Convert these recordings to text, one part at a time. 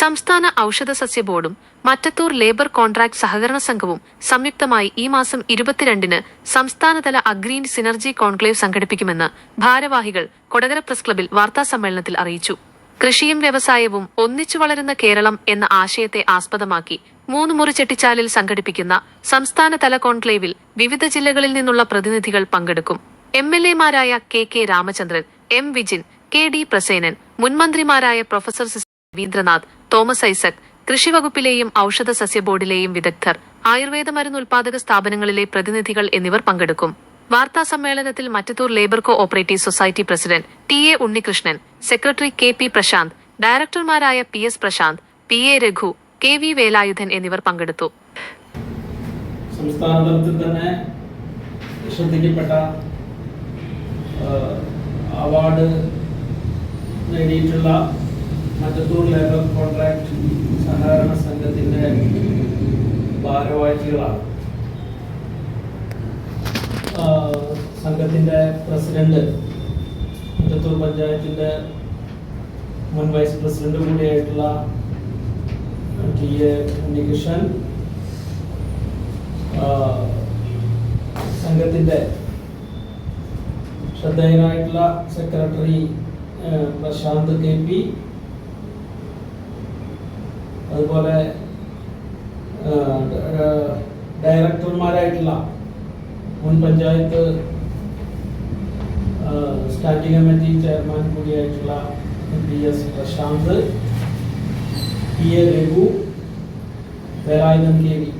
സംസ്ഥാന ഔഷധ സസ്യ ബോർഡും മറ്റത്തൂർ ലേബർ കോൺട്രാക്ട് സഹകരണ സംഘവും സംയുക്തമായി ഈ മാസം ഇരുപത്തിരണ്ടിന് സംസ്ഥാനതല അഗ്രീൻ സിനർജി കോൺക്ലേവ് സംഘടിപ്പിക്കുമെന്ന് ഭാരവാഹികൾ കൊടകര പ്രസ് ക്ലബിൽ വാർത്താസമ്മേളനത്തിൽ അറിയിച്ചു. കൃഷിയും വ്യവസായവും ഒന്നിച്ചു വളരുന്ന കേരളം എന്ന ആശയത്തെ ആസ്പദമാക്കി മൂന്ന് മുറി ചെട്ടിച്ചാലിൽ സംഘടിപ്പിക്കുന്ന സംസ്ഥാനതല കോൺക്ലേവിൽ വിവിധ ജില്ലകളിൽ നിന്നുള്ള പ്രതിനിധികൾ പങ്കെടുക്കും. M L എമാരായ K K Ramachandran M Vijin K D Prasenan മുൻമന്ത്രിമാരായ professor Ravindranath Thomas Isaac കൃഷി കൃഷിവകുപ്പിലെയും ഔഷധ സസ്യ ബോർഡിലെയും വിദഗ്ധർ ആയുർവേദ മരുന്ന് ഉൽപാദക സ്ഥാപനങ്ങളിലെ പ്രതിനിധികൾ എന്നിവർ പങ്കെടുക്കും. വാർത്താ സമ്മേളനത്തിൽ Mattathur labour co operative society president T A Unnikrishnan secretary K P Prashanth ഡയറക്ടർമാരായ P S Prashanth P A Raghu K V Velayudhan എന്നിവർ പങ്കെടുത്തു. തന്നെ അവാർഡ് നേടിയിട്ടുള്ള മറ്റത്തൂർ ലേബർ കോൺട്രാക്ട് സഹകരണ സംഘത്തിന്റെ ഭാരവാഹികളാണ്. ആ, സംഘത്തിന്റെ പ്രസിഡന്റ് മുറ്റത്തൂർ പഞ്ചായത്തിന്റെ മുൻ വൈസ് പ്രസിഡന്റ് കൂടിയായിട്ടുള്ള ടി എ ഉണ്ണികൃഷ്ണൻ ആ, സംഘത്തിന്റെ ശ്രദ്ധേയനായിട്ടുള്ള സെക്രട്ടറി പ്രശാന്ത് കെ പി അതുപോലെ ഡയറക്ടർമാരായിട്ടുള്ള മുൻ panchayat standing committee chairman കൂടിയായിട്ടുള്ള P S Prashanth P A Raghu Velayudhan K V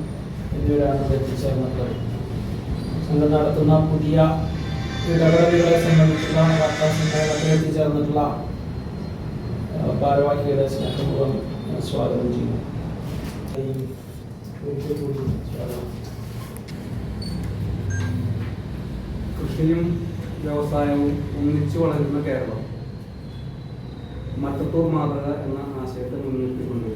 എന്നിവരാണ് എത്തിച്ചേർന്നിട്ടുള്ളത് സംഘം നടത്തുന്ന പുതിയ ഇടപെടലുകളെ സംബന്ധിച്ചുള്ള വാർത്താ സമ്മേളനത്തിൽ എത്തിച്ചേർന്നിട്ടുള്ള ഭാരവാഹികളെ സ്നേഹപൂർവം സ്വാഗതം ചെയ്യുന്നു. കൃഷിയും വ്യവസായവും ഒന്നിച്ചു വളരുന്ന കേരളം. മറ്റത്തൂർ മാതൃക എന്ന ആശയത്തെ മുൻനിർത്തിക്കൊണ്ട്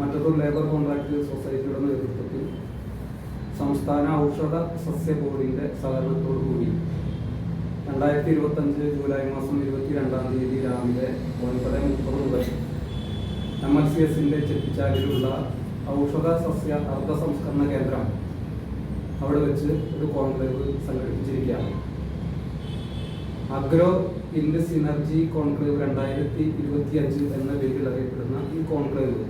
മറ്റത്തൂർ ലേബർ കോൺട്രാക്ട് സൊസൈറ്റിയുടെ നേതൃത്വത്തിൽ സംസ്ഥാന ഔഷധ സസ്യ ബോർഡിന്റെ സഹകരണത്തോടു കൂടി രണ്ടായിരത്തി ഇരുപത്തഞ്ച് ജൂലൈ മാസം ഇരുപത്തി രണ്ടാം തീയതി രാവിലെ ഒൻപത് മുപ്പത് മുതൽ എം എൽ സി എസിന്റെ ചെട്ടിച്ചാലിലുള്ള ഔഷധ സസ്യ അർദ്ധ സംസ്കരണ കേന്ദ്രം അവിടെ വെച്ച് ഒരു കോൺക്ലേവ് സംഘടിപ്പിച്ചിരിക്കുകയാണ്. അഗ്രോ ഇൻഡ് സിനർജി കോൺക്ലേവ് രണ്ടായിരത്തി ഇരുപത്തി അഞ്ച് എന്ന പേരിൽ അറിയപ്പെടുന്ന ഈ കോൺക്ലേവ്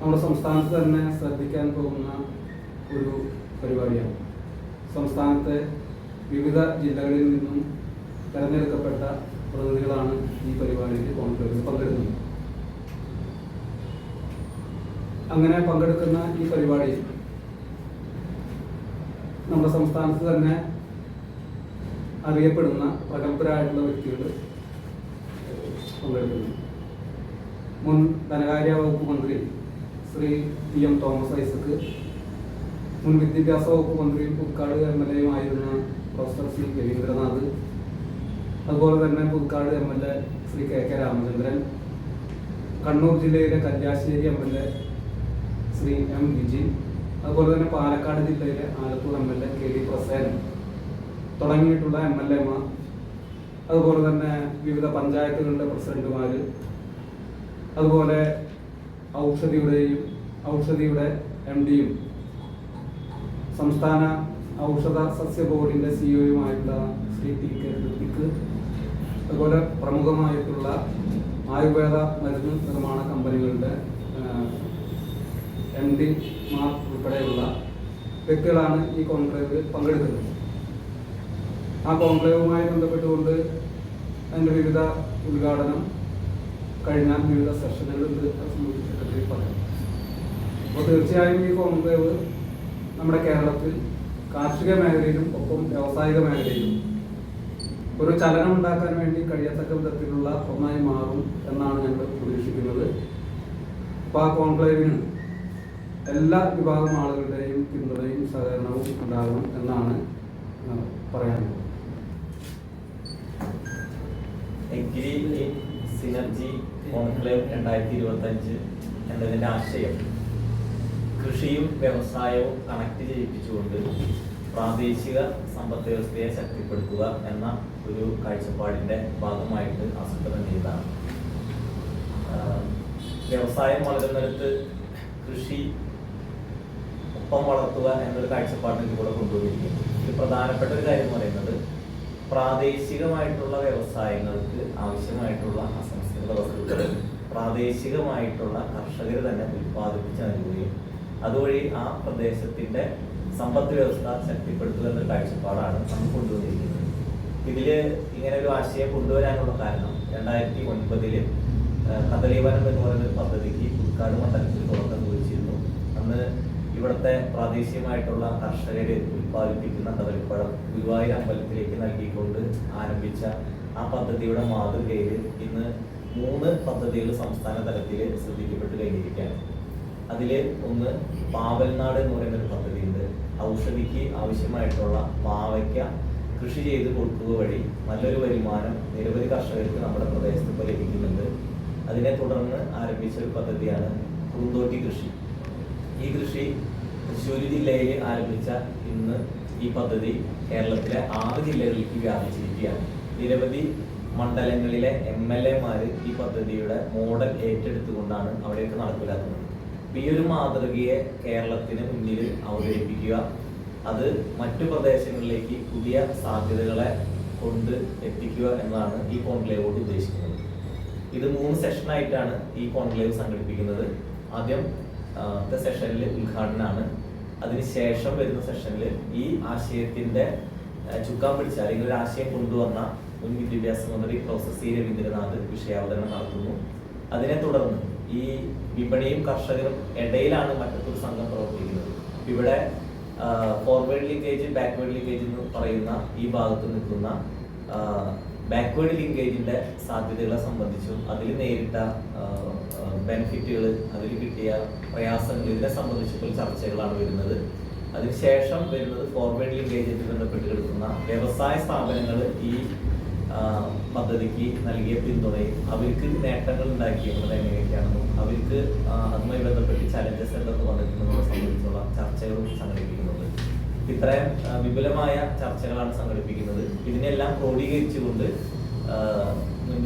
നമ്മുടെ സംസ്ഥാനത്ത് തന്നെ ശ്രദ്ധിക്കാൻ പോകുന്ന ഒരു പരിപാടിയാണ്. സംസ്ഥാനത്തെ വിവിധ ജില്ലകളിൽ നിന്നും തെരഞ്ഞെടുക്കപ്പെട്ട പ്രതിനിധികളാണ് ഈ പരിപാടിയിൽ കോൺക്ലേവിൽ പങ്കെടുക്കുന്നത്. അങ്ങനെ പങ്കെടുക്കുന്ന ഈ പരിപാടിയിൽ നമ്മുടെ സംസ്ഥാനത്ത് തന്നെ അറിയപ്പെടുന്ന പ്രഗത്ഭരായിട്ടുള്ള വ്യക്തികൾ പങ്കെടുക്കുന്നു. മുൻ ധനകാര്യ വകുപ്പ് മന്ത്രി ശ്രീ പി എം തോമസ് ഐസക്ക് മുൻ വിദ്യാഭ്യാസ വകുപ്പ് മന്ത്രിയും പുതുക്കാട് എം എൽ എയും ആയിരുന്ന പ്രൊഫസർ സി രവീന്ദ്രനാഥ് അതുപോലെ തന്നെ Puthukkad M L A Shri K K Ramachandran Kannur ജില്ലയിലെ Kalyassery M L A Shri M Vijin അതുപോലെ തന്നെ പാലക്കാട് ജില്ലയിലെ Alathur M L A K D Prasenan തുടങ്ങിയിട്ടുള്ള എം എൽ എമാർ അതുപോലെ തന്നെ വിവിധ പഞ്ചായത്തുകളുടെ പ്രസിഡന്റുമാർ അതുപോലെ ഔഷധിയുടെയും ഔഷധിയുടെ എം ഡിയും സംസ്ഥാന ഔഷധ സസ്യ ബോർഡിന്റെ സിഇഒയുമായിട്ടുള്ള ശ്രീ ടി കെ ഋത്തിക്ക് അതുപോലെ പ്രമുഖമായിട്ടുള്ള ആയുർവേദ മരുന്ന് നിർമ്മാണ കമ്പനികളുടെ എം ഡിമാർ ഉൾപ്പെടെയുള്ള വ്യക്തികളാണ് ഈ കോൺക്ലേവിൽ പങ്കെടുക്കുന്നത്. ആ കോൺക്ലേവുമായി ബന്ധപ്പെട്ടുകൊണ്ട് അതിന്റെ വിവിധ ഉദ്ഘാടനം കഴിഞ്ഞ വിവിധ സെഷനുകളുണ്ട് അത് സംബന്ധിച്ച് സെക്രട്ടറി പറയാം. അപ്പോൾ തീർച്ചയായും ഈ കോൺക്ലേവ് നമ്മുടെ കേരളത്തിൽ കാർഷിക മേഖലയിലും ഒപ്പം വ്യാവസായിക മേഖലയിലും ഒരു ചലനം ഉണ്ടാക്കാൻ വേണ്ടി കഴിയത്തക്ക വിധത്തിലുള്ള ഒന്നായി മാറും എന്നാണ് ഞങ്ങൾ പ്രതീക്ഷിക്കുന്നത്. അപ്പോൾ ആ കോൺക്ലേവിന് എല്ലാ വിഭാഗം ആളുകളുടെയും പിന്തുണയും സഹകരണവും ഉണ്ടാകും എന്നാണ് പറയാനുള്ളത്. സിനർജി കോൺക്ലേവ് രണ്ടായിരത്തി ഇരുപത്തഞ്ച് എന്നതിന്റെ ആശയം. കൃഷിയും വ്യവസായവും കണക്ട് ചെയ്യിപ്പിച്ചുകൊണ്ട് പ്രാദേശിക സമ്പദ് വ്യവസ്ഥയെ ശക്തിപ്പെടുത്തുക എന്ന ഒരു കാഴ്ചപ്പാടിന്റെ ഭാഗമായിട്ട് ആസൂത്രണം ചെയ്തതാണ് വ്യവസായം വളരുന്നിടത്ത് കൃഷി ഒപ്പം വളർത്തുക എന്നൊരു കാഴ്ചപ്പാടിന് കൂടെ കൊണ്ടുപോയിരിക്കുന്നത് ഇത് പ്രധാനപ്പെട്ട ഒരു കാര്യം പറയുന്നത് പ്രാദേശികമായിട്ടുള്ള വ്യവസായങ്ങൾക്ക് ആവശ്യമായിട്ടുള്ള അസംസ്കൃത വസ്തുക്കൾ പ്രാദേശികമായിട്ടുള്ള കർഷകർ തന്നെ ഉൽപ്പാദിപ്പിച്ച് നൽകുകയും അതുവഴി ആ പ്രദേശത്തിന്റെ സമ്പദ് വ്യവസ്ഥ ശക്തിപ്പെടുത്തുക എന്നൊരു കാഴ്ചപ്പാടാണ് നമ്മൾ കൊണ്ടുവന്നിരിക്കുന്നത്. ഇതിൽ ഇങ്ങനെ ഒരു ആശയം കൊണ്ടുവരാനുള്ള കാരണം രണ്ടായിരത്തി ഒൻപതിൽ കദളീവനം എന്ന് പറയുന്ന പദ്ധതിക്ക് പുൽക്കാട് മണ്ഡലത്തിൽ തുടക്കം കുറിച്ചിരുന്നു. അന്ന് ഇവിടുത്തെ പ്രാദേശികമായിട്ടുള്ള കർഷകര് ഉൽപ്പാദിപ്പിക്കുന്ന കദളിപ്പഴം ഗുരുവായൂർ അമ്പലത്തിലേക്ക് നൽകിക്കൊണ്ട് ആരംഭിച്ച ആ പദ്ധതിയുടെ മാതൃകയിൽ ഇന്ന് മൂന്ന് പദ്ധതികൾ സംസ്ഥാന തലത്തിൽ ശ്രദ്ധിക്കപ്പെട്ട് കഴിഞ്ഞിരിക്കുകയാണ്. അതിൽ ഒന്ന് പാവൽനാട് എന്ന് പറയുന്ന ഒരു പദ്ധതിയുണ്ട്. ഔഷധിക്ക് ആവശ്യമായിട്ടുള്ള പാവയ്ക്ക കൃഷി ചെയ്ത് കൊടുക്കുക വഴി നല്ലൊരു വരുമാനം നിരവധി കർഷകർക്ക് നമ്മുടെ പ്രദേശത്ത് ഇപ്പോൾ ലഭിക്കുന്നുണ്ട്. അതിനെ തുടർന്ന് ആരംഭിച്ച ഒരു പദ്ധതിയാണ് പൂന്തോട്ടി കൃഷി. ഈ കൃഷി തൃശ്ശൂർ ജില്ലയിൽ ആരംഭിച്ച ഇന്ന് ഈ പദ്ധതി കേരളത്തിലെ ആറ് ജില്ലകളിലേക്ക് വ്യാപിച്ചിരിക്കുകയാണ്. നിരവധി മണ്ഡലങ്ങളിലെ എം എൽ എമാർ ഈ പദ്ധതിയുടെ മോഡൽ ഏറ്റെടുത്തുകൊണ്ടാണ് അവിടെയൊക്കെ നടപ്പിലാക്കുന്നത്. ഈ ഒരു മാതൃകയെ കേരളത്തിന് മുന്നിൽ അവതരിപ്പിക്കുക അത് മറ്റു പ്രദേശങ്ങളിലേക്ക് പുതിയ സാധ്യതകളെ കൊണ്ട് എത്തിക്കുക എന്നാണ് ഈ കോൺക്ലേവ് കൊണ്ട് ഉദ്ദേശിക്കുന്നത്. ഇത് മൂന്ന് സെഷനായിട്ടാണ് ഈ കോൺക്ലേവ് സംഘടിപ്പിക്കുന്നത്. ആദ്യം ആദ്യത്തെ സെഷനിൽ ഉദ്ഘാടനമാണ് അതിനുശേഷം വരുന്ന സെഷനിൽ ഈ ആശയത്തിന്റെ ചുക്കാൻ പിടിച്ച അല്ലെങ്കിൽ ഒരു ആശയം കൊണ്ടുവന്ന മുൻ വിദ്യാഭ്യാസ മന്ത്രി പ്രൊഫസർ സി രവീന്ദ്രനാഥ് വിഷയാവതരണം നടത്തുന്നു. അതിനെ തുടർന്ന് ഈ വിപണിയും കർഷകരും ഇടയിലാണ് മറ്റൊരു സംഘം പ്രവർത്തിക്കുന്നത്. ഇവിടെ ഫോർവേഡ് ലിങ്കേജ് ബാക്ക്വേഡ് ലിങ്കേജ് എന്ന് പറയുന്ന ഈ ഭാഗത്ത് നിൽക്കുന്ന ബാക്ക്വേർഡ് ലിങ്കേജിന്റെ സാധ്യതകളെ സംബന്ധിച്ചും അതിൽ നേരിട്ട ബെനിഫിറ്റുകൾ അതിൽ കിട്ടിയ പ്രയാസങ്ങൾ ഇതിനെ സംബന്ധിച്ചിട്ടുള്ള ചർച്ചകളാണ് വരുന്നത്. അതിനുശേഷം വരുന്നത് ഫോർവേഡ് ലിങ്കേജുമായി ബന്ധപ്പെട്ട് കിടക്കുന്ന വ്യവസായ സ്ഥാപനങ്ങൾ ഈ പദ്ധതിക്ക് നൽകിയ പിന്തുണയും അവർക്ക് നേട്ടങ്ങൾ ഉണ്ടാക്കിയിട്ടുള്ളത് എങ്ങനെയൊക്കെയാണെന്നും അവർക്ക് അതുമായി ബന്ധപ്പെട്ട് ചലഞ്ചസ് എന്തൊക്കെ വന്നിട്ടുണ്ടെന്നും സംബന്ധിച്ചുള്ള ചർച്ചകളും സംഘടിപ്പിക്കുന്നുണ്ട്. ഇത്രയും വിപുലമായ ചർച്ചകളാണ് സംഘടിപ്പിക്കുന്നത്. ഇതിനെല്ലാം ക്രോഡീകരിച്ചുകൊണ്ട് മുൻ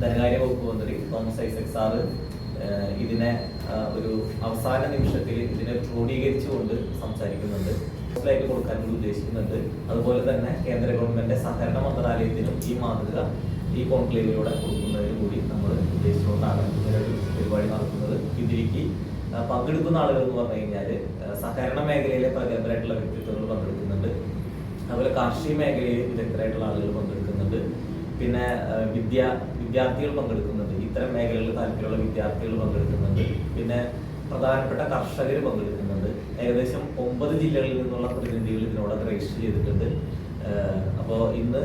ധനകാര്യ വകുപ്പ് മന്ത്രി തോമസ് ഐസക് സാറ് ഇതിനെ ഒരു അവസാന നിമിഷത്തിൽ ഇതിനെ ക്രോഡീകരിച്ചുകൊണ്ട് സംസാരിക്കുന്നുണ്ട് ായിട്ട് കൊടുക്കാൻ കൂടി ഉദ്ദേശിക്കുന്നുണ്ട് അതുപോലെ തന്നെ കേന്ദ്ര ഗവൺമെന്റ് സഹകരണ മന്ത്രാലയത്തിനും ഈ മാതൃക ഈ കോൺക്ലേവിലൂടെ കൊടുക്കുന്നതിന് കൂടി നമ്മൾ ഉദ്ദേശിച്ചുകൊണ്ടാണ് ഇങ്ങനൊരു പരിപാടി നടത്തുന്നത്. ഇതിലേക്ക് പങ്കെടുക്കുന്ന ആളുകൾ എന്ന് പറഞ്ഞു കഴിഞ്ഞാൽ സഹകരണ മേഖലയിലെ പ്രഗത്ഭരായിട്ടുള്ള വ്യക്തിത്വങ്ങൾ പങ്കെടുക്കുന്നുണ്ട്. അതുപോലെ കാർഷിക മേഖലയിൽ വിദഗ്ധരായിട്ടുള്ള ആളുകൾ പങ്കെടുക്കുന്നുണ്ട്. പിന്നെ വിദ്യാ വിദ്യ വിദ്യാർത്ഥികൾ പങ്കെടുക്കുന്നുണ്ട്. ഇത്തരം മേഖലകളിൽ താല്പര്യമുള്ള വിദ്യാർത്ഥികൾ പങ്കെടുക്കുന്നുണ്ട്. പിന്നെ പ്രധാനപ്പെട്ട കർഷകർ പങ്കെടുക്കുന്നുണ്ട്. ഏകദേശം ഒമ്പത് ജില്ലകളിൽ നിന്നുള്ള പ്രതിനിധികൾ ഇതിനോടൊക്കെ രജിസ്റ്റർ ചെയ്തിട്ടുണ്ട്. അപ്പോൾ ഇന്ന്